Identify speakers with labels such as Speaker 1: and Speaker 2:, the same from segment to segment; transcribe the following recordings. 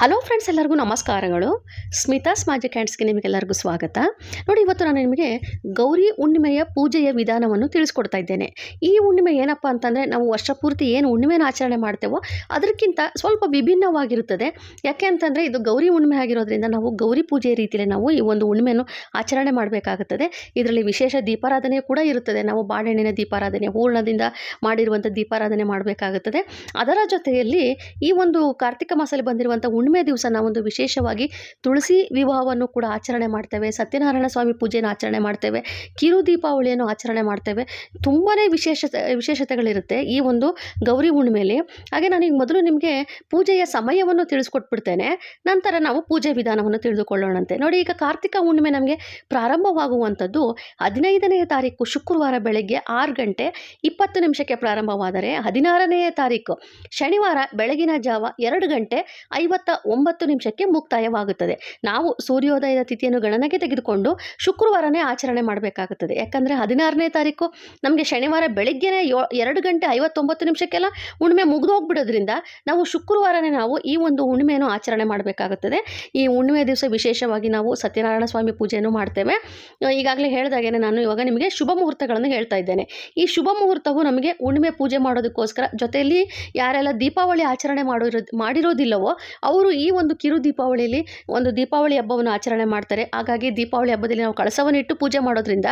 Speaker 1: Hello friends ಎಲ್ಲರಿಗೂ ನಮಸ್ಕಾರಗಳು. Smitha's magic ಹ್ಯಾಂಡ್ಸ್ಗೆ ನಿಮಗೆಲ್ಲರಿಗೂ ಸ್ವಾಗತ. ನೋಡಿ, ಇವತ್ತು ನಾನು ನಿಮಗೆ ಗೌರಿ ಹುಣ್ಣಿಮೆಯ ಪೂಜೆಯ ವಿಧಾನವನ್ನು ತಿಳಿಸ್ಕೊಡ್ತಾ ಇದ್ದೇನೆ. ಈ ಹುಣ್ಣಿಮೆ ಏನಪ್ಪ ಅಂತಂದರೆ, ನಾವು ವರ್ಷ ಪೂರ್ತಿ ಏನು ಹುಣ್ಣಿಮೆನ ಆಚರಣೆ ಮಾಡ್ತೇವೋ, ಅದಕ್ಕಿಂತ ಸ್ವಲ್ಪ ವಿಭಿನ್ನವಾಗಿರುತ್ತದೆ. ಯಾಕೆ ಅಂತಂದರೆ, ಇದು ಗೌರಿ ಹುಣ್ಣಿಮೆ ಆಗಿರೋದ್ರಿಂದ ನಾವು ಗೌರಿ ಪೂಜೆಯ ರೀತಿಯಲ್ಲಿ ನಾವು ಈ ಒಂದು ಹುಣ್ಣಿಮೆಯನ್ನು ಆಚರಣೆ ಮಾಡಬೇಕಾಗುತ್ತದೆ. ಇದರಲ್ಲಿ ವಿಶೇಷ ದೀಪಾರಾಧನೆ ಕೂಡ ಇರುತ್ತದೆ. ನಾವು ಬಾಳೆಹಣ್ಣಿನ ದೀಪಾರಾಧನೆ, ಹೂರ್ಣದಿಂದ ಮಾಡಿರುವಂಥ ದೀಪಾರಾಧನೆ ಮಾಡಬೇಕಾಗುತ್ತದೆ. ಅದರ ಜೊತೆಯಲ್ಲಿ ಈ ಒಂದು ಕಾರ್ತಿಕ ಮಾಸದಲ್ಲಿ ಬಂದಿರುವಂಥ ಹುಣ್ಣಿಮೆ ದಿವಸ ನಾವೊಂದು ವಿಶೇಷವಾಗಿ ತುಳಸಿ ವಿವಾಹವನ್ನು ಕೂಡ ಆಚರಣೆ ಮಾಡ್ತೇವೆ, ಸತ್ಯನಾರಾಯಣ ಸ್ವಾಮಿ ಪೂಜೆಯನ್ನು ಆಚರಣೆ ಮಾಡ್ತೇವೆ, ಕಿರು ದೀಪಾವಳಿಯನ್ನು ಆಚರಣೆ ಮಾಡ್ತೇವೆ. ತುಂಬಾ ವಿಶೇಷತೆ ವಿಶೇಷತೆಗಳಿರುತ್ತೆ ಈ ಒಂದು ಗೌರಿ ಹುಣ್ಣಿಮೆಯಲ್ಲಿ ಹಾಗೆ ನಾನು ಈಗ ಮೊದಲು ನಿಮಗೆ ಪೂಜೆಯ ಸಮಯವನ್ನು ತಿಳಿಸ್ಕೊಟ್ಬಿಡ್ತೇನೆ, ನಂತರ ನಾವು ಪೂಜೆ ವಿಧಾನವನ್ನು ತಿಳಿದುಕೊಳ್ಳೋಣಂತೆ. ನೋಡಿ, ಈಗ ಕಾರ್ತಿಕ ಹುಣ್ಣಿಮೆ ನಮಗೆ ಪ್ರಾರಂಭವಾಗುವಂಥದ್ದು ಹದಿನೈದನೆಯ ತಾರೀಕು, ಶುಕ್ರವಾರ ಬೆಳಗ್ಗೆ ಆರು ಗಂಟೆ ಇಪ್ಪತ್ತು ನಿಮಿಷಕ್ಕೆ ಪ್ರಾರಂಭವಾದರೆ ಹದಿನಾರನೆಯ ತಾರೀಕು. ಶನಿವಾರ ಬೆಳಗಿನ ಜಾವ ಎರಡು ಗಂಟೆ ಐವತ್ತ ಒಂಬತ್ತು ನಿಮಿಷಕ್ಕೆ ಮುಕ್ತಾಯವಾಗುತ್ತದೆ. ನಾವು ಸೂರ್ಯೋದಯದ ತಿಥಿಯನ್ನು ಗಣನೆಗೆ ತೆಗೆದುಕೊಂಡು ಶುಕ್ರವಾರನೇ ಆಚರಣೆ ಮಾಡಬೇಕಾಗುತ್ತದೆ. ಯಾಕಂದರೆ ಹದಿನಾರನೇ ತಾರೀಕು ನಮಗೆ ಶನಿವಾರ ಬೆಳಗ್ಗೆನೇ ಯೋ ಎರಡು ಗಂಟೆ ಐವತ್ತೊಂಬತ್ತು ನಿಮಿಷಕ್ಕೆಲ್ಲ ಹುಣ್ಣಿಮೆ ಮುಗಿದು ಹೋಗ್ಬಿಡೋದ್ರಿಂದ ನಾವು ಶುಕ್ರವಾರನೇ ನಾವು ಈ ಒಂದು ಹುಣ್ಣಿಮೆಯನ್ನು ಆಚರಣೆ ಮಾಡಬೇಕಾಗುತ್ತದೆ. ಈ ಹುಣ್ಣಿಮೆ ದಿವಸ ವಿಶೇಷವಾಗಿ ನಾವು ಸತ್ಯನಾರಾಯಣ ಸ್ವಾಮಿ ಪೂಜೆಯನ್ನು ಮಾಡ್ತೇವೆ. ಈಗಾಗಲೇ ಹೇಳಿದಾಗೇನೆ ನಾನು ಇವಾಗ ನಿಮಗೆ ಶುಭ ಮುಹೂರ್ತಗಳನ್ನು ಹೇಳ್ತಾ ಇದ್ದೇನೆ. ಈ ಶುಭ ಮುಹೂರ್ತವು ನಮಗೆ ಹುಣ್ಣಿಮೆ ಪೂಜೆ ಮಾಡೋದಕ್ಕೋಸ್ಕರ ಜೊತೆಯಲ್ಲಿ ಯಾರೆಲ್ಲ ದೀಪಾವಳಿ ಆಚರಣೆ ಮಾಡಿರೋ ಮಾಡಿರೋದಿಲ್ಲವೋ, ಅವರು ಈ ಒಂದು ಕಿರು ದೀಪಾವಳಿಯಲ್ಲಿ ಒಂದು ದೀಪಾವಳಿ ಹಬ್ಬವನ್ನು ಆಚರಣೆ ಮಾಡ್ತಾರೆ. ಹಾಗಾಗಿ ದೀಪಾವಳಿ ಹಬ್ಬದಲ್ಲಿ ನಾವು ಕಳಸವನ್ನು ಇಟ್ಟು ಪೂಜೆ ಮಾಡೋದ್ರಿಂದ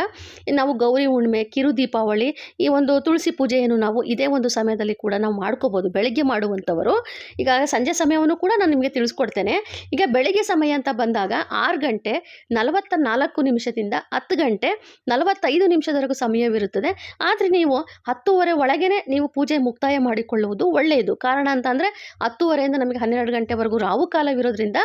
Speaker 1: ನಾವು ಗೌರಿ ಹುಣ್ಣಿಮೆ, ಕಿರು ದೀಪಾವಳಿ, ಈ ಒಂದು ತುಳಸಿ ಪೂಜೆಯನ್ನು ನಾವು ಇದೇ ಒಂದು ಸಮಯದಲ್ಲಿ ಕೂಡ ನಾವು ಮಾಡ್ಕೋಬೋದು. ಬೆಳಗ್ಗೆ ಮಾಡುವಂಥವರು. ಈಗ ಸಂಜೆ ಸಮಯವನ್ನು ಕೂಡ ನಾನು ನಿಮಗೆ ತಿಳಿಸ್ಕೊಡ್ತೇನೆ. ಈಗ ಬೆಳಗ್ಗೆ ಸಮಯ ಅಂತ ಬಂದಾಗ ಆರು ಗಂಟೆ ನಲವತ್ತ ನಾಲ್ಕು ನಿಮಿಷದಿಂದ ಹತ್ತು ಗಂಟೆ ನಲವತ್ತೈದು ನಿಮಿಷದವರೆಗೂ ಸಮಯವಿರುತ್ತದೆ. ಆದರೆ ನೀವು ಹತ್ತುವರೆ ಒಳಗೇ ನೀವು ಪೂಜೆ ಮುಕ್ತಾಯ ಮಾಡಿಕೊಳ್ಳುವುದು ಒಳ್ಳೆಯದು. ಕಾರಣ ಅಂತಂದರೆ ಹತ್ತುವರೆಯಿಂದ ನಮಗೆ ಹನ್ನೆರಡು ಗಂಟೆವರೆಗೂ ರಾವು ಕಾಲವಿರೋದ್ರಿಂದ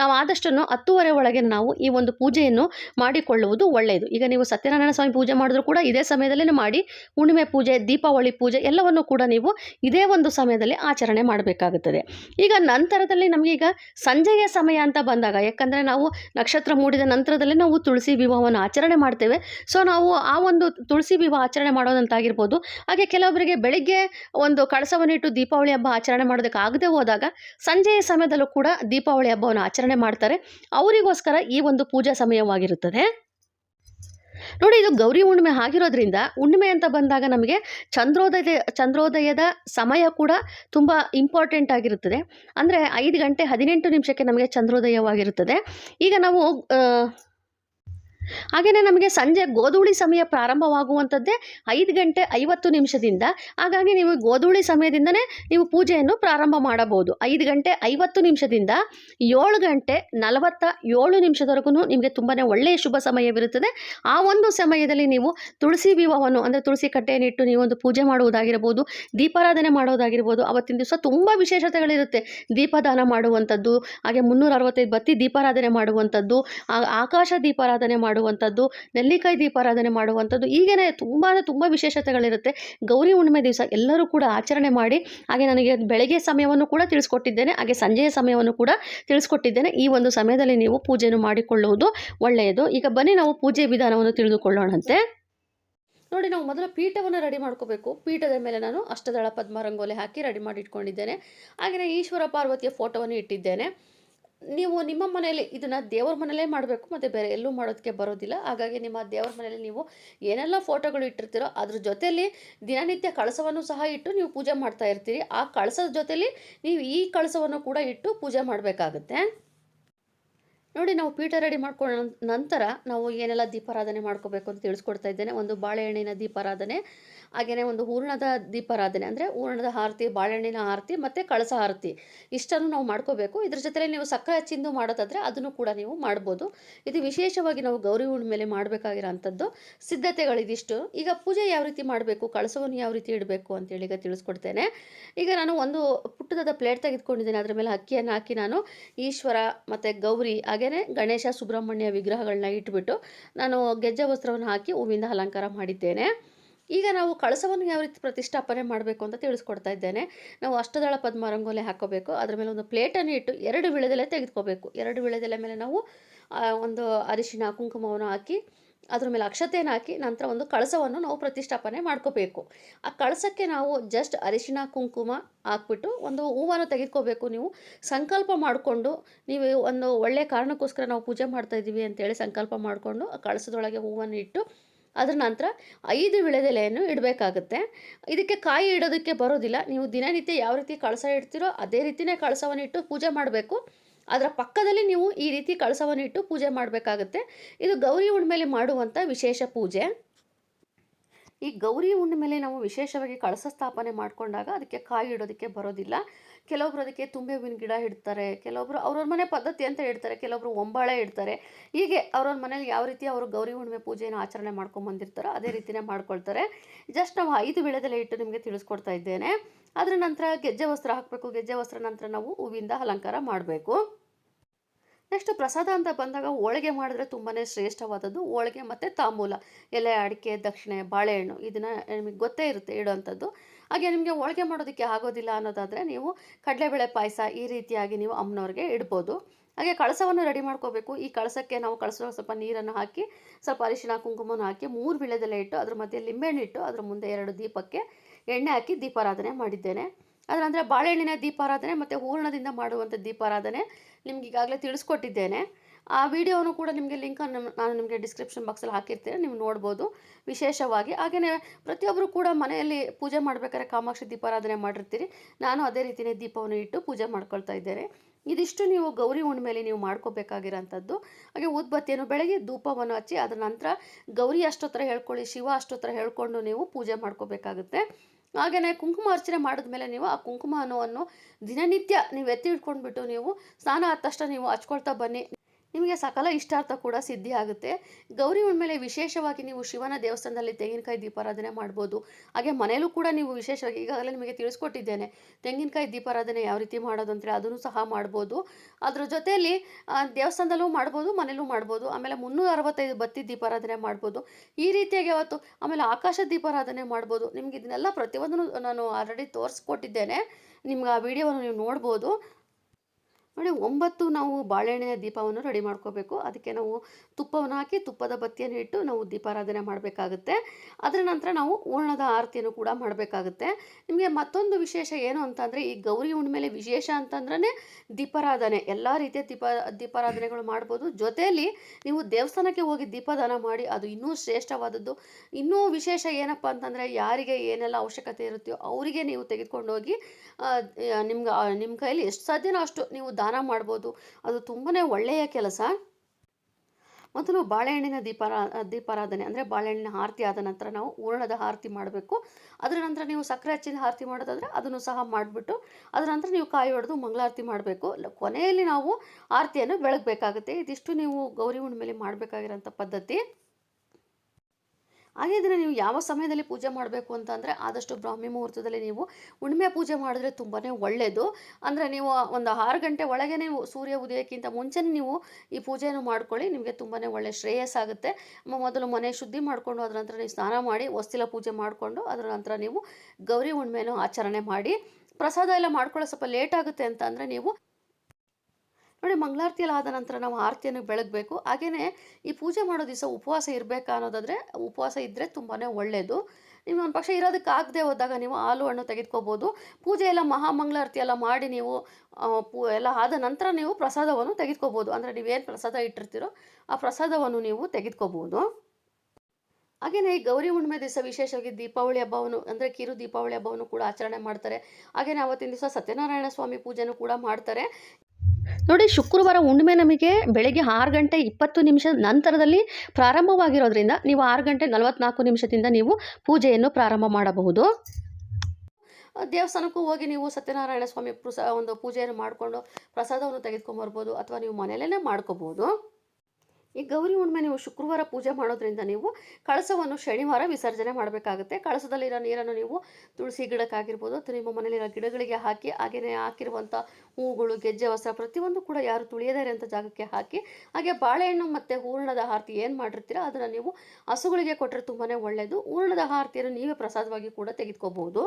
Speaker 1: ನಾವು ಆದಷ್ಟನ್ನು ಹತ್ತುವರೆ ಒಳಗೆ ನಾವು ಈ ಒಂದು ಪೂಜೆಯನ್ನು ಮಾಡಿಕೊಳ್ಳುವುದು ಒಳ್ಳೆಯದು. ಈಗ ನೀವು ಸತ್ಯನಾರಾಯಣ ಸ್ವಾಮಿ ಪೂಜೆ ಮಾಡಿದ್ರು ಕೂಡ ಇದೇ ಸಮಯದಲ್ಲೇ ಮಾಡಿ ಹುಣ್ಣಿಮೆ ಪೂಜೆ, ದೀಪಾವಳಿ ಪೂಜೆ ಎಲ್ಲವನ್ನು ಕೂಡ ನೀವು ಇದೇ ಒಂದು ಸಮಯದಲ್ಲಿ ಆಚರಣೆ ಮಾಡಬೇಕಾಗುತ್ತದೆ. ಈಗ ನಂತರದಲ್ಲಿ ನಮಗೆ ಈಗ ಸಂಜೆಯ ಸಮಯ ಅಂತ ಬಂದಾಗ, ಯಾಕಂದರೆ ನಾವು ನಕ್ಷತ್ರ ಮೂಡಿದ ನಂತರದಲ್ಲಿ ನಾವು ತುಳಸಿ ವಿವಾಹವನ್ನು ಆಚರಣೆ ಮಾಡ್ತೇವೆ. ಸೊ ನಾವು ಆ ಒಂದು ತುಳಸಿ ವಿವಾಹ ಆಚರಣೆ ಮಾಡೋದಂತಾಗಿರ್ಬೋದು. ಹಾಗೆ ಕೆಲವೊಬ್ಬರಿಗೆ ಬೆಳಿಗ್ಗೆ ಒಂದು ಕಳಸವನ್ನಿಟ್ಟು ದೀಪಾವಳಿ ಹಬ್ಬ ಆಚರಣೆ ಮಾಡೋದಕ್ಕೆ ಆಗದೆ ಹೋದಾಗ, ಸಂಜೆಯ ಸಮಯದಲ್ಲೂ ಕೂಡ ದೀಪಾವಳಿ ಹಬ್ಬವನ್ನು ಆಚರಣೆ ಮಾಡ್ತಾರೆ. ಅವರಿಗೋಸ್ಕರ ಈ ಒಂದು ಪೂಜಾ ಸಮಯವಾಗಿರುತ್ತದೆ. ನೋಡಿ, ಇದು ಗೌರಿ ಹುಣ್ಣಿಮೆ ಆಗಿರೋದ್ರಿಂದ ಹುಣ್ಣಿಮೆ ಅಂತ ಬಂದಾಗ ನಮಗೆ ಚಂದ್ರೋದಯ, ಚಂದ್ರೋದಯದ ಸಮಯ ಕೂಡ ತುಂಬ ಇಂಪಾರ್ಟೆಂಟ್ ಆಗಿರುತ್ತದೆ. ಅಂದರೆ ಐದು ಗಂಟೆ ಹದಿನೆಂಟು ನಿಮಿಷಕ್ಕೆ ನಮಗೆ ಚಂದ್ರೋದಯವಾಗಿರುತ್ತದೆ. ಈಗ ನಾವು ಹಾಗೆಯೇ ನಮಗೆ ಸಂಜೆ ಗೋಧೂಳಿ ಸಮಯ ಪ್ರಾರಂಭವಾಗುವಂಥದ್ದೇ ಐದು ಗಂಟೆ ಐವತ್ತು ನಿಮಿಷದಿಂದ. ಹಾಗಾಗಿ ನೀವು ಗೋಧೂಳಿ ಸಮಯದಿಂದನೇ ನೀವು ಪೂಜೆಯನ್ನು ಪ್ರಾರಂಭ ಮಾಡಬಹುದು. ಐದು ಗಂಟೆ ಐವತ್ತು ನಿಮಿಷದಿಂದ ಏಳು ಗಂಟೆ ನಲವತ್ತ ಏಳು ನಿಮಿಷದವರೆಗೂ ನಿಮಗೆ ತುಂಬಾ ಒಳ್ಳೆಯ ಶುಭ ಸಮಯವಿರುತ್ತದೆ. ಆ ಒಂದು ಸಮಯದಲ್ಲಿ ನೀವು ತುಳಸಿ ವಿವಾಹವನ್ನು ಅಂದರೆ ತುಳಸಿ ಕಟ್ಟೆಯನ್ನು ಇಟ್ಟು ನೀವು ಒಂದು ಪೂಜೆ ಮಾಡುವುದಾಗಿರ್ಬೋದು ದೀಪಾರಾಧನೆ ಮಾಡೋದಾಗಿರ್ಬೋದು ಅವತ್ತಿನ ದಿವಸ ತುಂಬ ವಿಶೇಷತೆಗಳಿರುತ್ತೆ. ದೀಪದಾನ ಮಾಡುವಂಥದ್ದು, ಹಾಗೆ ಮುನ್ನೂರ ಅರವತ್ತೈದು ಬತ್ತಿ ದೀಪಾರಾಧನೆ ಮಾಡುವಂಥದ್ದು ಆಕಾಶ ದೀಪಾರಾಧನೆ ಮಾಡುವಂಥದ್ದು, ನೆಲ್ಲಿಕಾಯಿ ದೀಪಾರಾಧನೆ ಮಾಡುವಂಥದ್ದು ಹೀಗೇ ತುಂಬಾ ತುಂಬ ವಿಶೇಷತೆಗಳಿರುತ್ತೆ. ಗೌರಿ ಹುಣ್ಣಿಮೆ ದಿವಸ ಎಲ್ಲರೂ ಕೂಡ ಆಚರಣೆ ಮಾಡಿ, ಹಾಗೆ ನನಗೆ ಬೆಳಗ್ಗೆ ಸಮಯವನ್ನು ಕೂಡ ತಿಳಿಸ್ಕೊಟ್ಟಿದ್ದೇನೆ, ಹಾಗೆ ಸಂಜೆಯ ಸಮಯವನ್ನು ಕೂಡ ತಿಳಿಸ್ಕೊಟ್ಟಿದ್ದೇನೆ. ಈ ಒಂದು ಸಮಯದಲ್ಲಿ ನೀವು ಪೂಜೆಯನ್ನು ಮಾಡಿಕೊಳ್ಳುವುದು ಒಳ್ಳೆಯದು. ಈಗ ಬನ್ನಿ ನಾವು ಪೂಜೆ ವಿಧಾನವನ್ನು ತಿಳಿದುಕೊಳ್ಳೋಣಂತೆ. ನೋಡಿ, ನಾವು ಮೊದಲ ಪೀಠವನ್ನು ರೆಡಿ ಮಾಡ್ಕೋಬೇಕು. ಪೀಠದ ಮೇಲೆ ನಾನು ಅಷ್ಟದಳ ಪದ್ಮ ರಂಗೋಲೆ ಹಾಕಿ ರೆಡಿ ಮಾಡಿ ಇಟ್ಕೊಂಡಿದ್ದೇನೆ ಹಾಗೆಯೇ ಈಶ್ವರ ಪಾರ್ವತಿಯ ಫೋಟೋವನ್ನು ಇಟ್ಟಿದ್ದೇನೆ. ನೀವು ನಿಮ್ಮ ಮನೆಯಲ್ಲಿ ಇದನ್ನು ದೇವ್ರ ಮನೆಯಲ್ಲೇ ಮಾಡಬೇಕು, ಮತ್ತು ಬೇರೆ ಎಲ್ಲೂ ಮಾಡೋದಕ್ಕೆ ಬರೋದಿಲ್ಲ. ಹಾಗಾಗಿ ನಿಮ್ಮ ದೇವ್ರ ಮನೆಯಲ್ಲಿ ನೀವು ಏನೆಲ್ಲ ಫೋಟೋಗಳು ಇಟ್ಟಿರ್ತೀರೋ, ಅದ್ರ ಜೊತೆಯಲ್ಲಿ ದಿನನಿತ್ಯ ಕಳಸವನ್ನು ಸಹ ಇಟ್ಟು ನೀವು ಪೂಜೆ ಮಾಡ್ತಾ ಇರ್ತೀರಿ. ಆ ಕಳಸದ ಜೊತೆಯಲ್ಲಿ ನೀವು ಈ ಕಳಸವನ್ನು ಕೂಡ ಇಟ್ಟು ಪೂಜೆ ಮಾಡಬೇಕಾಗುತ್ತೆ. ನೋಡಿ, ನಾವು ಪೀಠ ರೆಡಿ ಮಾಡ್ಕೊಂಡ ನಂತರ ನಾವು ಏನೆಲ್ಲ ದೀಪಾರಾಧನೆ ಮಾಡ್ಕೋಬೇಕು ಅಂತ ತಿಳಿಸ್ಕೊಡ್ತಾ ಇದ್ದೇನೆ. ಒಂದು ಬಾಳೆಹಣ್ಣಿನ ದೀಪಾರಾಧನೆ ಹಾಗೆಯೇ ಒಂದು ಹೂರ್ಣದ ದೀಪಾರಾಧನೆ, ಅಂದರೆ ಹೂರ್ಣದ ಆರತಿ ಬಾಳೆಹಣ್ಣಿನ ಆರತಿ ಮತ್ತು ಕಳಸ ಆರತಿ ಇಷ್ಟನ್ನು ನಾವು ಮಾಡ್ಕೋಬೇಕು. ಇದ್ರ ಜೊತೆಲಿ ನೀವು ಸಕ್ಕರೆ ಹಚ್ಚಿಂದು ಮಾಡೋದಾದರೆ ಅದನ್ನು ಕೂಡ ನೀವು ಮಾಡ್ಬೋದು. ಇದು ವಿಶೇಷವಾಗಿ ನಾವು ಗೌರಿ ಮೇಲೆ ಮಾಡಬೇಕಾಗಿರೋ ಅಂಥದ್ದು ಸಿದ್ಧತೆಗಳಿದಿಷ್ಟು. ಈಗ ಪೂಜೆ ಯಾವ ರೀತಿ ಮಾಡಬೇಕು, ಕಳಸವನ್ನು ಯಾವ ರೀತಿ ಇಡಬೇಕು ಅಂತೇಳಿ ಈಗ ತಿಳಿಸ್ಕೊಡ್ತೇನೆ. ಈಗ ನಾನು ಒಂದು ಪುಟ್ಟದಾದ ಪ್ಲೇಟ್ ತೆಗೆದುಕೊಂಡಿದ್ದೇನೆ. ಅದರ ಮೇಲೆ ಅಕ್ಕಿಯನ್ನು ಹಾಕಿ ನಾನು ಈಶ್ವರ ಮತ್ತು ಗೌರಿ ಹಾಗೆಯೇ ಗಣೇಶ ಸುಬ್ರಹ್ಮಣ್ಯ ವಿಗ್ರಹಗಳನ್ನ ಇಟ್ಬಿಟ್ಟು ನಾನು ಗೆಜ್ಜೆ ವಸ್ತ್ರವನ್ನು ಹಾಕಿ ಹೂವಿಂದ ಅಲಂಕಾರ ಮಾಡಿದ್ದೇನೆ. ಈಗ ನಾವು ಕಳಸವನ್ನು ಯಾವ ರೀತಿ ಪ್ರತಿಷ್ಠಾಪನೆ ಮಾಡಬೇಕು ಅಂತ ತಿಳಿಸ್ಕೊಡ್ತಾ ಇದ್ದೇನೆ. ನಾವು ಅಷ್ಟದಳ ಪದ್ಮ ರಂಗೋಲಿ ಹಾಕೋಬೇಕು, ಅದರ ಮೇಲೆ ಒಂದು ಪ್ಲೇಟನ್ನು ಇಟ್ಟು ಎರಡು ವಿಳೆದೆಲೆ ತೆಗೆದುಕೋಬೇಕು. ಎರಡು ವಿಳೆದೆಲೆ ಮೇಲೆ ನಾವು ಒಂದು ಅರಿಶಿನ ಕುಂಕುಮವನ್ನು ಹಾಕಿ ಅದ್ರ ಮೇಲೆ ಅಕ್ಷತೆಯನ್ನು ಹಾಕಿ ನಂತರ ಒಂದು ಕಳಸವನ್ನು ನಾವು ಪ್ರತಿಷ್ಠಾಪನೆ ಮಾಡ್ಕೋಬೇಕು. ಆ ಕಳಸಕ್ಕೆ ನಾವು ಜಸ್ಟ್ ಅರಿಶಿಣ, ಕುಂಕುಮ ಹಾಕ್ಬಿಟ್ಟು ಒಂದು ಹೂವನ್ನು ತೆಗೆದುಕೋಬೇಕು. ನೀವು ಸಂಕಲ್ಪ ಮಾಡಿಕೊಂಡು ನೀವು ಒಂದು ಒಳ್ಳೆಯ ಕಾರಣಕ್ಕೋಸ್ಕರ ನಾವು ಪೂಜೆ ಮಾಡ್ತಾ ಇದ್ದೀವಿ ಅಂತೇಳಿ ಸಂಕಲ್ಪ ಮಾಡಿಕೊಂಡು ಆ ಕಳಸದೊಳಗೆ ಹೂವನ್ನು ಇಟ್ಟು ಅದರ ನಂತರ ಐದು ವಿಳೆದೆಲೆಯನ್ನು ಇಡಬೇಕಾಗುತ್ತೆ. ಇದಕ್ಕೆ ಕಾಯಿ ಇಡೋದಕ್ಕೆ ಬರೋದಿಲ್ಲ. ನೀವು ದಿನನಿತ್ಯ ಯಾವ ರೀತಿ ಕಳಸ ಇಡ್ತೀರೋ ಅದೇ ರೀತಿಯೇ ಕಳಸವನ್ನು ಇಟ್ಟು ಪೂಜೆ ಮಾಡಬೇಕು. ಅದರ ಪಕ್ಕದಲ್ಲಿ ನೀವು ಈ ರೀತಿ ಕಳಸವನ್ನು ಇಟ್ಟು ಪೂಜೆ ಮಾಡಬೇಕಾಗುತ್ತೆ. ಇದು ಗೌರಿ ಹುಣ್ಣಿಮೆಯಲ್ಲಿ ಮಾಡುವಂಥ ವಿಶೇಷ ಪೂಜೆ. ಈ ಗೌರಿ ಹುಣ್ಣಿಮೆಲೆ ನಾವು ವಿಶೇಷವಾಗಿ ಕಳಸ ಸ್ಥಾಪನೆ ಮಾಡಿಕೊಂಡಾಗ ಅದಕ್ಕೆ ಕಾಯಿ ಇಡೋದಕ್ಕೆ ಬರೋದಿಲ್ಲ. ಕೆಲವೊಬ್ರು ಅದಕ್ಕೆ ತುಂಬೆ ಹೂವಿನ ಗಿಡ ಇಡ್ತಾರೆ, ಕೆಲವೊಬ್ರು ಅವ್ರವ್ರ ಮನೆ ಪದ್ಧತಿ ಅಂತ ಇಡ್ತಾರೆ ಕೆಲವೊಬ್ರು ಒಂಬಾಳೆ ಇಡ್ತಾರೆ. ಹೀಗೆ ಅವ್ರವ್ರ ಮನೇಲಿ ಯಾವ ರೀತಿ ಅವರು ಗೌರಿ ಹುಣ್ಣಿಮೆ ಪೂಜೆಯನ್ನು ಆಚರಣೆ ಮಾಡ್ಕೊಂಡ್ಬಂದಿರ್ತಾರೋ ಅದೇ ರೀತಿನೇ ಮಾಡ್ಕೊಳ್ತಾರೆ. ಜಸ್ಟ್ ನಾವು ಐದು ಬೆಳೆದಲ್ಲೇ ಇಟ್ಟು ನಿಮಗೆ ತಿಳಿಸ್ಕೊಡ್ತಾ ಇದ್ದೇನೆ. ಅದರ ನಂತರ ಗೆಜ್ಜೆ ವಸ್ತ್ರ ಹಾಕಬೇಕು, ಗೆಜ್ಜೆ ವಸ್ತ್ರ ನಂತರ ನಾವು ಹೂವಿಂದ ಅಲಂಕಾರ ಮಾಡಬೇಕು. ನೆಕ್ಸ್ಟ್ ಪ್ರಸಾದ ಅಂತ ಬಂದಾಗ ಹೋಳಿಗೆ ಮಾಡಿದ್ರೆ ತುಂಬಾ ಶ್ರೇಷ್ಠವಾದದ್ದು ಹೋಳಿಗೆ ಮತ್ತು ತಾಂಬೂಲ. ಎಲೆ, ಅಡಿಕೆ, ದಕ್ಷಿಣೆ, ಬಾಳೆಹಣ್ಣು, ಇದನ್ನು ನಿಮಗೆ ಗೊತ್ತೇ ಇರುತ್ತೆ ಇಡೋವಂಥದ್ದು ಹಾಗೆ ನಿಮಗೆ ಹೋಳಿಗೆ ಮಾಡೋದಕ್ಕೆ ಆಗೋದಿಲ್ಲ ಅನ್ನೋದಾದರೆ ನೀವು ಕಡಲೆಬೇಳೆ ಪಾಯಸ ಈ ರೀತಿಯಾಗಿ ನೀವು ಅಮ್ಮನವ್ರಿಗೆ ಇಡ್ಬೋದು. ಹಾಗೆ ಕಳಸವನ್ನು ರೆಡಿ ಮಾಡ್ಕೋಬೇಕು. ಈ ಕಳಸಕ್ಕೆ ನಾವು ಕಳಸ ಸ್ವಲ್ಪ ನೀರನ್ನು ಹಾಕಿ, ಸ್ವಲ್ಪ ಅರಿಶಿಣ, ಕುಂಕುಮನ ಹಾಕಿ ಮೂರು ವಿಳೆದೆಲೆ ಇಟ್ಟು ಅದ್ರ ಮಧ್ಯೆ ಲಿಂಬೆಹಣ್ಣು ಇಟ್ಟು ಅದ್ರ ಮುಂದೆ ಎರಡು ದೀಪಕ್ಕೆ ಎಣ್ಣೆ ಹಾಕಿ ದೀಪಾರಾಧನೆ ಮಾಡಿದ್ದೇನೆ. ಅದರ ನಂತರ ಬಾಳೆಹಣ್ಣಿನ ದೀಪಾರಾಧನೆ ಮತ್ತು ಹೂರಣದಿಂದ ಮಾಡುವಂಥ ದೀಪಾರಾಧನೆ ನಿಮ್ಗೆ ಈಗಾಗಲೇ ತಿಳಿಸ್ಕೊಟ್ಟಿದ್ದೇನೆ. ಆ ವಿಡಿಯೋನು ಕೂಡ ನಿಮಗೆ ಲಿಂಕನ್ನು ನಾನು ನಿಮಗೆ ಡಿಸ್ಕ್ರಿಪ್ಷನ್ ಬಾಕ್ಸಲ್ಲಿ ಹಾಕಿರ್ತೇನೆ, ನೀವು ನೋಡ್ಬೋದು ವಿಶೇಷವಾಗಿ. ಹಾಗೆಯೇ ಪ್ರತಿಯೊಬ್ಬರು ಕೂಡ ಮನೆಯಲ್ಲಿ ಪೂಜೆ ಮಾಡಬೇಕಾದ್ರೆ ಕಾಮಾಕ್ಷಿ ದೀಪಾರಾಧನೆ ಮಾಡಿರ್ತೀರಿ. ನಾನು ಅದೇ ರೀತಿಯೇ ದೀಪವನ್ನು ಇಟ್ಟು ಪೂಜೆ ಮಾಡ್ಕೊಳ್ತಾ ಇದ್ದೇನೆ. ಇದಿಷ್ಟು ನೀವು ಗೌರಿ ಹುಣ್ಣಿಮೆಯಲ್ಲಿ ನೀವು ಮಾಡ್ಕೋಬೇಕಾಗಿರೋಂಥದ್ದು. ಹಾಗೆ ಉದ್ಬತ್ತಿಯನ್ನು ಬೆಳಗ್ಗೆ ಧೂಪವನ್ನು ಹಚ್ಚಿ ಅದರ ನಂತರ ಗೌರಿ ಅಷ್ಟೋತ್ತರ ಹೇಳ್ಕೊಳ್ಳಿ, ಶಿವ ಅಷ್ಟೋತ್ತರ ಹೇಳ್ಕೊಂಡು ನೀವು ಪೂಜೆ ಮಾಡ್ಕೋಬೇಕಾಗುತ್ತೆ. ಹಾಗೆಯೇ ಕುಂಕುಮ ಅರ್ಚನೆ ಮಾಡಿದ್ಮೇಲೆ ನೀವು ಆ ಕುಂಕುಮ ಅನ್ನೋವನ್ನು ದಿನನಿತ್ಯ ನೀವು ಎತ್ತಿ ಇಟ್ಕೊಂಡ್ಬಿಟ್ಟು ನೀವು ಸ್ನಾನ ಆದ ತಕ್ಷಣ ನೀವು ಹಚ್ಕೊಳ್ತಾ ಬನ್ನಿ. ನಿಮಗೆ ಸಕಲ ಇಷ್ಟಾರ್ಥ ಕೂಡ ಸಿದ್ಧಿ ಆಗುತ್ತೆ. ಗೌರಿ ಮೇಲೆ ವಿಶೇಷವಾಗಿ ನೀವು ಶಿವನ ದೇವಸ್ಥಾನದಲ್ಲಿ ತೆಂಗಿನಕಾಯಿ ದೀಪಾರಾಧನೆ ಮಾಡ್ಬೋದು. ಹಾಗೆ ಮನೆಯಲ್ಲೂ ಕೂಡ ನೀವು ವಿಶೇಷವಾಗಿ ಈಗಾಗಲೇ ನಿಮಗೆ ತಿಳಿಸ್ಕೊಟ್ಟಿದ್ದೇನೆ. ತೆಂಗಿನಕಾಯಿ ದೀಪಾರಾಧನೆ ಯಾವ ರೀತಿ ಮಾಡೋದು ಅಂತೇಳಿ ಅದನ್ನು ಸಹ ಮಾಡ್ಬೋದು. ಅದ್ರ ಜೊತೆಯಲ್ಲಿ ದೇವಸ್ಥಾನದಲ್ಲೂ ಮಾಡ್ಬೋದು, ಮನೆಯಲ್ಲೂ ಮಾಡ್ಬೋದು. ಆಮೇಲೆ ಮುನ್ನೂರ ಅರವತ್ತೈದು ಬತ್ತಿ ದೀಪಾರಾಧನೆ ಮಾಡ್ಬೋದು. ಈ ರೀತಿಯಾಗಿ ಅವತ್ತು, ಆಮೇಲೆ ಆಕಾಶ ದೀಪಾರಾಧನೆ ಮಾಡ್ಬೋದು. ನಿಮ್ಗೆ ಇದನ್ನೆಲ್ಲ ಪ್ರತಿಯೊಂದನ್ನು ನಾನು ಆಲ್ರೆಡಿ ತೋರಿಸ್ಕೊಟ್ಟಿದ್ದೇನೆ. ನಿಮ್ಗೆ ಆ ವಿಡಿಯೋವನ್ನು ನೀವು ನೋಡ್ಬೋದು. ನೋಡಿ ಒಂಬತ್ತು ನಾವು ಬಾಳೆಹಣ್ಣಿನ ದೀಪವನ್ನು ರೆಡಿ ಮಾಡ್ಕೋಬೇಕು. ಅದಕ್ಕೆ ನಾವು ತುಪ್ಪವನ್ನು ಹಾಕಿ ತುಪ್ಪದ ಬತ್ತಿಯನ್ನು ಇಟ್ಟು ನಾವು ದೀಪಾರಾಧನೆ ಮಾಡಬೇಕಾಗುತ್ತೆ. ಅದರ ನಂತರ ನಾವು ಹೂರ್ಣದ ಆರತಿಯನ್ನು ಕೂಡ ಮಾಡಬೇಕಾಗುತ್ತೆ. ನಿಮಗೆ ಮತ್ತೊಂದು ವಿಶೇಷ ಏನು ಅಂತಂದರೆ ಈ ಗೌರಿ ಹುಣ್ಣಿಮೆಲೆ ವಿಶೇಷ ಅಂತಂದ್ರೆ ದೀಪಾರಾಧನೆ. ಎಲ್ಲ ರೀತಿಯ ದೀಪ, ದೀಪಾರಾಧನೆಗಳು ಮಾಡ್ಬೋದು. ಜೊತೆಯಲ್ಲಿ ನೀವು ದೇವಸ್ಥಾನಕ್ಕೆ ಹೋಗಿ ದೀಪದಾನ ಮಾಡಿ ಅದು ಇನ್ನೂ ಶ್ರೇಷ್ಠವಾದದ್ದು. ಇನ್ನೂ ವಿಶೇಷ ಏನಪ್ಪ ಅಂತಂದರೆ ಯಾರಿಗೆ ಏನೆಲ್ಲ ಅವಶ್ಯಕತೆ ಇರುತ್ತೆಯೋ ಅವರಿಗೆ ನೀವು ತೆಗೆದುಕೊಂಡು ಹೋಗಿ ನಿಮ್ಗೆ ನಿಮ್ಮ ಕೈಯಲ್ಲಿ ಎಷ್ಟು ಸಾಧ್ಯನೋ ಅಷ್ಟು ನೀವು ದಾನ ಮಾಡ್ಬೋದು. ಅದು ತುಂಬಾ ಒಳ್ಳೆಯ ಕೆಲಸ. ಮೊದಲು ಬಾಳೆಹಣ್ಣಿನ ದೀಪಾರಾ, ದೀಪಾರಾಧನೆ ಅಂದರೆ ಬಾಳೆಹಣ್ಣಿನ ಆರತಿ ಆದ ನಂತರ ನಾವು ಹೂರಣದ ಆರತಿ ಮಾಡಬೇಕು. ಅದರ ನಂತರ ನೀವು ಸಕ್ಕರೆ ಹಚ್ಚಿದ ಆರತಿ ಮಾಡೋದಾದರೆ ಅದನ್ನು ಸಹ ಮಾಡಿಬಿಟ್ಟು ಅದರ ನಂತರ ನೀವು ಕಾಯಿ ಹೊಡೆದು ಮಂಗಳಾರತಿ ಮಾಡಬೇಕು. ಕೊನೆಯಲ್ಲಿ ನಾವು ಆರತಿಯನ್ನು ಬೆಳಗಬೇಕಾಗುತ್ತೆ. ಇದಿಷ್ಟು ನೀವು ಗೌರಿ ಹುಣ್ಣಿಮೆಯಲ್ಲಿ ಮಾಡಬೇಕಾಗಿರೋಂಥ ಪದ್ಧತಿ. ಹಾಗೆ ನೀವು ಯಾವ ಸಮಯದಲ್ಲಿ ಪೂಜೆ ಮಾಡಬೇಕು ಅಂತಂದರೆ ಆದಷ್ಟು ಬ್ರಾಹ್ಮಿ ಮುಹೂರ್ತದಲ್ಲಿ ನೀವು ಉಣ್ಮೆ ಪೂಜೆ ಮಾಡಿದ್ರೆ ತುಂಬಾ ಒಳ್ಳೆಯದು ಅಂದರೆ ನೀವು ಒಂದು ಆರು ಗಂಟೆ ಒಳಗೆ ನೀವು ಸೂರ್ಯ ಉದಯಕ್ಕಿಂತ ಮುಂಚೆನೇ ನೀವು ಈ ಪೂಜೆಯನ್ನು ಮಾಡ್ಕೊಳ್ಳಿ, ನಿಮಗೆ ತುಂಬಾ ಒಳ್ಳೆ ಶ್ರೇಯಸ್ಸಾಗುತ್ತೆ ಮೊದಲು ಮನೆ ಶುದ್ಧಿ ಮಾಡಿಕೊಂಡು ಅದರ ನಂತರ ನೀವು ಸ್ನಾನ ಮಾಡಿ, ಹೊಸ್ತಿಲ ಪೂಜೆ ಮಾಡಿಕೊಂಡು ಅದರ ನಂತರ ನೀವು ಗೌರಿ ಹುಣ್ಮೆಯನ್ನು ಆಚರಣೆ ಮಾಡಿ. ಪ್ರಸಾದ ಎಲ್ಲ ಮಾಡ್ಕೊಳ್ಳೋ ಸ್ವಲ್ಪ ಲೇಟ್ ಆಗುತ್ತೆ ಅಂತ ಅಂದರೆ ನೀವು ನೋಡಿ, ಮಂಗಳಾರತಿಯಲ್ಲಿ ಆದ ನಂತರ ನಾವು ಆರತಿಯನ್ನು ಬೆಳಗಬೇಕು. ಹಾಗೆಯೇ ಈ ಪೂಜೆ ಮಾಡೋ ದಿವಸ ಉಪವಾಸ ಇರಬೇಕಾ ಅನ್ನೋದಾದರೆ, ಉಪವಾಸ ಇದ್ದರೆ ತುಂಬಾ ಒಳ್ಳೆಯದು ನೀವು ಒಂದು ಪಕ್ಷ ಇರೋದಕ್ಕೆ ಆಗದೆ ಹೋದಾಗ ನೀವು ಹಾಲು ಹಣ್ಣು ತೆಗೆದುಕೋಬೋದು. ಪೂಜೆ ಎಲ್ಲ ಮಹಾಮಂಗಳಾರತಿ ಎಲ್ಲ ಮಾಡಿ ನೀವು ಪೂ, ಎಲ್ಲ ಆದ ನಂತರ ನೀವು ಪ್ರಸಾದವನ್ನು ತೆಗೆದುಕೋಬೋದು. ಅಂದರೆ ನೀವೇನು ಪ್ರಸಾದ ಇಟ್ಟಿರ್ತೀರೋ ಆ ಪ್ರಸಾದವನ್ನು ನೀವು ತೆಗೆದುಕೋಬೋದು. ಹಾಗೆಯೇ ಗೌರಿ ಹುಣ್ಣಿಮೆ ದಿವಸ ವಿಶೇಷವಾಗಿ ದೀಪಾವಳಿ ಹಬ್ಬವನ್ನು, ಅಂದರೆ ಕಿರು ದೀಪಾವಳಿ ಹಬ್ಬವನ್ನು ಕೂಡ ಆಚರಣೆ ಮಾಡ್ತಾರೆ. ಹಾಗೆಯೇ ಅವತ್ತಿನ ದಿವಸ ಸತ್ಯನಾರಾಯಣ ಸ್ವಾಮಿ ಪೂಜೆನೂ ಕೂಡ ಮಾಡ್ತಾರೆ. ನೋಡಿ, ಶುಕ್ರವಾರ ಹುಣ್ಣಿಮೆ ನಮಗೆ ಬೆಳಗ್ಗೆ ಆರು ಗಂಟೆ ಇಪ್ಪತ್ತು ನಿಮಿಷ ನಂತರದಲ್ಲಿ ಪ್ರಾರಂಭವಾಗಿರೋದ್ರಿಂದ ನೀವು ಆರು ಗಂಟೆ ನಲವತ್ನಾಲ್ಕು ನಿಮಿಷದಿಂದ ನೀವು ಪೂಜೆಯನ್ನು ಪ್ರಾರಂಭ ಮಾಡಬಹುದು. ದೇವಸ್ಥಾನಕ್ಕೂ ಹೋಗಿ ನೀವು ಸತ್ಯನಾರಾಯಣ ಸ್ವಾಮಿ ಪ್ರಸ, ಒಂದು ಪೂಜೆಯನ್ನು ಮಾಡಿಕೊಂಡು ಪ್ರಸಾದವನ್ನು ತೆಗೆದುಕೊಂಬರ್ಬೋದು ಅಥವಾ ನೀವು ಮನೆಯಲ್ಲೇ ಮಾಡ್ಕೋಬೋದು. ಈ ಗೌರಿ ಹುಣ್ಣಿಮೆ ನೀವು ಶುಕ್ರವಾರ ಪೂಜೆ ಮಾಡೋದ್ರಿಂದ ನೀವು ಕಳಸವನ್ನು ಶನಿವಾರ ವಿಸರ್ಜನೆ ಮಾಡಬೇಕಾಗುತ್ತೆ. ಕಳಸದಲ್ಲಿರೋ ನೀರನ್ನು ನೀವು ತುಳಸಿ ಗಿಡಕ್ಕಾಗಿರ್ಬೋದು ಅಥವಾ ನಿಮ್ಮ ಮನೆಯಲ್ಲಿರೋ ಗಿಡಗಳಿಗೆ ಹಾಕಿ ಹಾಗೆಯೇ ಹಾಕಿರುವಂಥ ಹೂಗಳು, ಗೆಜ್ಜೆ, ವಸ್ತ್ರ ಪ್ರತಿಯೊಂದು ಕೂಡ ಯಾರು ತುಳಿಯದೇ ಇರೋಂಥ ಜಾಗಕ್ಕೆ ಹಾಕಿ, ಹಾಗೆ ಬಾಳೆಹಣ್ಣು ಮತ್ತು ಹೂರ್ಣದ ಆರತಿ ಏನು ಮಾಡಿರ್ತೀರ ಅದನ್ನು ನೀವು ಹಸುಗಳಿಗೆ ಕೊಟ್ಟರೆ ತುಂಬಾ ಒಳ್ಳೆಯದು ಹೂರ್ಣದ ಆರತಿಯನ್ನು ನೀವೇ ಪ್ರಸಾದವಾಗಿ ಕೂಡ ತೆಗೆದುಕೋಬಹುದು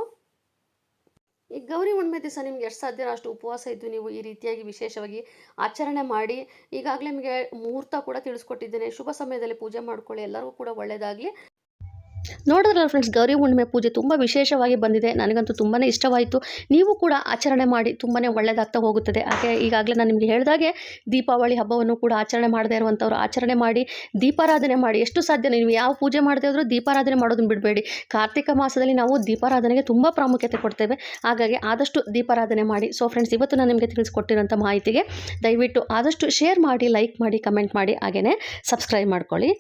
Speaker 1: ಈ ಗೌರಿ ಹುಣ್ಣಿಮೆ ದಿವಸ ನಿಮ್ಗೆ ಎಷ್ಟು ಸಾಧ್ಯನೋ ಅಷ್ಟು ಉಪವಾಸ ಇದ್ದು ನೀವು ಈ ರೀತಿಯಾಗಿ ವಿಶೇಷವಾಗಿ ಆಚರಣೆ ಮಾಡಿ, ಈಗಾಗಲೇ ನಿಮಗೆ ಮುಹೂರ್ತ ಕೂಡ ತಿಳಿಸ್ಕೊಟ್ಟಿದ್ದೇನೆ. ಶುಭ ಸಮಯದಲ್ಲಿ ಪೂಜೆ ಮಾಡ್ಕೊಳ್ಳಿ. ಎಲ್ಲರಿಗೂ ಕೂಡ ಒಳ್ಳೆಯದಾಗಲಿ ನೋಡಿದ್ರಲ್ಲ ಫ್ರೆಂಡ್ಸ್ ಗೌರಿ ಹುಣ್ಣಿಮೆ ಪೂಜೆ ತುಂಬ ವಿಶೇಷವಾಗಿ ಬಂದಿದೆ. ನನಗಂತೂ ತುಂಬಾ ಇಷ್ಟವಾಯಿತು. ನೀವು ಕೂಡ ಆಚರಣೆ ಮಾಡಿ ತುಂಬಾ ಒಳ್ಳೆಯದಾಗ್ತಾ ಹೋಗುತ್ತದೆ. ಹಾಗೆ ಈಗಾಗಲೇ ನಾನು ನಿಮಗೆ ಹೇಳಿದಾಗೆ ದೀಪಾವಳಿ ಹಬ್ಬವನ್ನು ಕೂಡ ಆಚರಣೆ ಮಾಡದೇ ಇರುವಂಥವ್ರು ಆಚರಣೆ ಮಾಡಿ, ದೀಪಾರಾಧನೆ ಮಾಡಿ. ಎಷ್ಟು ಸಾಧ್ಯ ನೀವು ಯಾವ ಪೂಜೆ ಮಾಡದೇ ಇದ್ರೂ ದೀಪಾರಾಧನೆ ಮಾಡೋದನ್ನು ಬಿಡಬೇಡಿ. ಕಾರ್ತಿಕ ಮಾಸದಲ್ಲಿ ನಾವು ದೀಪಾರಾಧನೆಗೆ ತುಂಬ ಪ್ರಾಮುಖ್ಯತೆ ಕೊಡ್ತೇವೆ. ಹಾಗಾಗಿ ಆದಷ್ಟು ದೀಪಾರಾಧನೆ ಮಾಡಿ. ಸೊ ಫ್ರೆಂಡ್ಸ್ ಇವತ್ತು ನಾನು ನಿಮಗೆ ತಿಳಿಸ್ಕೊಟ್ಟಿರೋಂಥ ಮಾಹಿತಿಗೆ ದಯವಿಟ್ಟು ಆದಷ್ಟು ಶೇರ್ ಮಾಡಿ ಲೈಕ್ ಮಾಡಿ ಕಮೆಂಟ್ ಮಾಡಿ. ಹಾಗೆಯೇ ಸಬ್ಸ್ಕ್ರೈಬ್ ಮಾಡ್ಕೊಳ್ಳಿ.